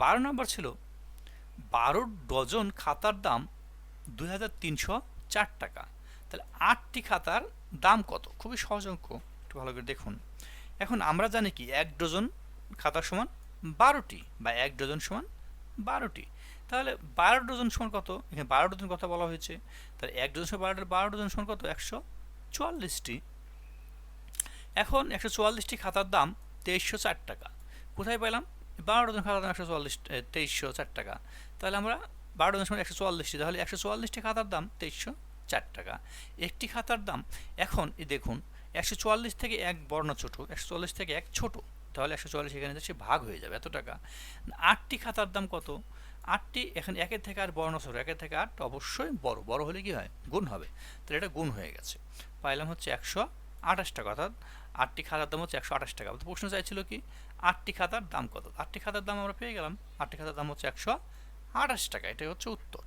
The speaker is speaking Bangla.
বারো নম্বর ছিল, বারো ডজন খাতার দাম দুই হাজার তিনশো চার টাকা। তাহলে আটটি খাতার দাম কত? খুবই সহজ অঙ্ক, একটু ভালো করে দেখুন। এখন আমরা জানি কি, এক ডজন খাতা সমান বারোটি বা এক ডজন সমান বারোটি। তাহলে বারো ডজন সমান কত? এখানে বারো ডজন কথা বলা হয়েছে। তাহলে এক ডজন সমান বারোটা বারো ডজন সমান কত? একশো চুয়াল্লিশটি। এখন একশো চুয়াল্লিশটি খাতার দাম তেইশশো চার টাকা। কোথায় পেলাম? বারো ডজন খাতার দাম একশো চুয়াল্লিশ তেইশশো চার টাকা। তাহলে আমরা বারো ডজন একশো চুয়াল্লিশটি, তাহলে একশো চুয়াল্লিশটি খাতার দাম তেইশশো চার টাকা। একটি খাতার দাম এখন দেখুন, একশো চুয়াল্লিশ থেকে এক বর্ণ ছোটো, একশো চুয়াল্লিশ থেকে এক ছোটো, তাহলে একশো চুয়াল্লিশ এখানে সে ভাগ হয়ে যাবে এত টাকা। আটটি খাতার দাম কত? আটটি এখানে একের থেকে আর বর্ণ ছোটো, একের থেকে আট অবশ্যই বড়। বড় হলে কি হয়? গুণ হবে। তাহলে এটা গুণ হয়ে গেছে। পাইলাম হচ্ছে একশো আঠাশ টাকা, অর্থাৎ আটটি খাতার দাম হচ্ছে একশো আঠাশ টাকা। তো প্রশ্ন চাইছিল কি, আটটি খাতার দাম কত? আটটি খাতার দাম আমরা পেয়ে গেলাম, আটটি খাতার দাম হচ্ছে একশো আঠাশ টাকা। এটাই হচ্ছে উত্তর।